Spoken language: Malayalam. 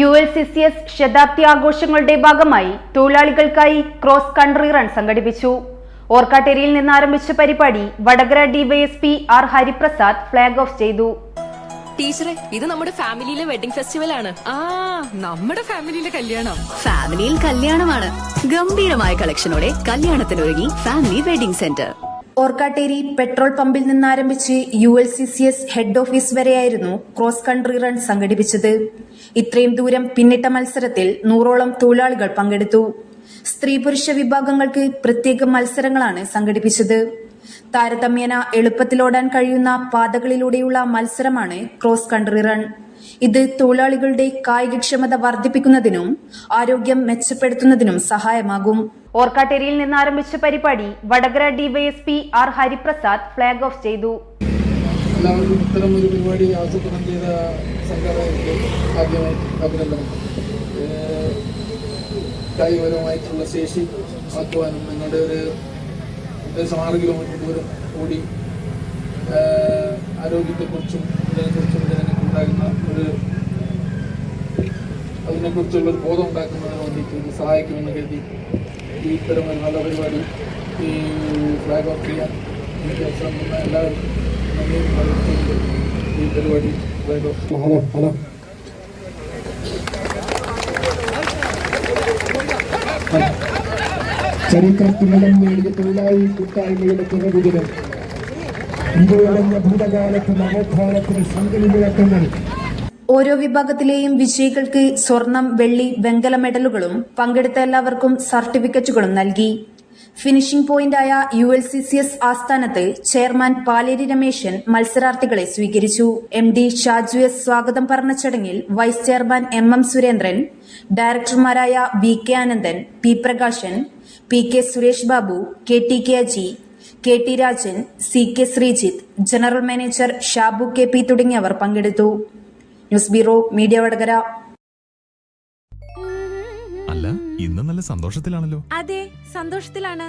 U L C C S ശതാബ്ദി ആഘോഷങ്ങളുടെ ഭാഗമായി തൊഴിലാളികൾക്കായി ക്രോസ് കൺട്രി റൺ സംഘടിപ്പിച്ചു. ഓർക്കാട്ടേരിയിൽ നിന്ന് ആരംഭിച്ച പരിപാടി Vadakara DYSP R Hariprasad flag off ചെയ്തു. ടീച്ചറെ ഇത് നമ്മുടെ ഫാമിലിയിലെ വെഡിങ് ഫെസ്റ്റിവൽ ആണ് ആ നമ്മുടെ ഫാമിലിയിലെ കല്യാണം. ഫാമിലിയിൽ കല്യാണമാണ്. ഗംഭീരമായ കളക്ഷനോടെ കല്യാണത്തിനൊരുങ്ങി family wedding centre. Orkkatteri petrol പമ്പിൽ നിന്നാരംഭിച്ച് U L C C S head office വരെയായിരുന്നു ക്രോസ് കൺട്രി റൺ സംഘടിപ്പിച്ചത്. ഇത്രയും ദൂരം പിന്നിട്ട മത്സരത്തിൽ നൂറോളം തൊഴിലാളികൾ പങ്കെടുത്തു. സ്ത്രീ പുരുഷ വിഭാഗങ്ങൾക്ക് പ്രത്യേക മത്സരങ്ങളാണ് സംഘടിപ്പിച്ചത്. താരതമ്യേന എളുപ്പത്തിലോടാൻ കഴിയുന്ന പാതകളിലൂടെയുള്ള മത്സരമാണ് ക്രോസ് കൺട്രി റൺ. ഇത് തൊഴിലാളികളുടെ കായികക്ഷമത വർദ്ധിപ്പിക്കുന്നതിനും ആരോഗ്യം മെച്ചപ്പെടുത്തുന്നതിനും സഹായമാകും. ഓർക്കാട്ടേരിയിൽ നിന്ന് ആരംഭിച്ച പരിപാടി Vadakara DYSP R Hariprasad flag off ചെയ്തു. എല്ലാവർക്കും ഇത്തരം ഒരു പരിപാടി ആസൂത്രണം ചെയ്ത സംഘടനയ്ക്ക് ആദ്യമായി അഭിനന്ദനം. കായികപരമായിട്ടുള്ള ശേഷി ആക്കുവാനും നിങ്ങളുടെ ഒരു ഏകദേശം ആറ് കിലോമീറ്റർ ദൂരം ഓടി ആരോഗ്യത്തെക്കുറിച്ചും ഇതിനെക്കുറിച്ചും ജനങ്ങൾക്ക് ഉണ്ടാകുന്ന ഒരു അതിനെക്കുറിച്ചുള്ള ഒരു ബോധം ഉണ്ടാക്കുന്നതിന് വേണ്ടിയിട്ട് ഇത് സഹായിക്കുമെന്ന് കരുതി ഈ ഇത്തരം ഒരു നല്ല പരിപാടി ഈ ഫ്ലാഗ് ഓഫ് ചെയ്യാൻ എനിക്ക് അവസരം തന്ന എല്ലാവർക്കും നന്ദിയും ഈ പരിപാടി ഫ്ലാഗ് ഓഫ് ഹലോ ഹലോ. തൊഴിലാളി കൂട്ടായ്മയുടെ പുനരുദിനം ഇന്ത്യയുടെ ഭൂതകാലത്ത് നവോത്ഥാനത്തിന് സംഘടി ഓരോ വിഭാഗത്തിലെയും വിജയികൾക്ക് സ്വർണം വെള്ളി വെങ്കല മെഡലുകളും പങ്കെടുത്ത എല്ലാവർക്കും സർട്ടിഫിക്കറ്റുകളും നൽകി. Finishing പോയിന്റായ U L C C S ആസ്ഥാനത്ത് ചെയർമാൻ പാലേരി രമേശൻ മത്സരാർത്ഥികളെ സ്വീകരിച്ചു. എം ഡി ഷാജു എസ് സ്വാഗതം പറഞ്ഞ ചടങ്ങിൽ vice chairman M M Surendran ഡയറക്ടർമാരായ V K Anandan P Prakashan P K Suresh Babu K T K Aji K T Rajan C K Sreejith general manager Shabu K P തുടങ്ങിയവർ പങ്കെടുത്തു. News bureau media Vadakara. അല്ല ഇന്ന് നല്ല സന്തോഷത്തിലാണല്ലോ. അതെ സന്തോഷത്തിലാണ്.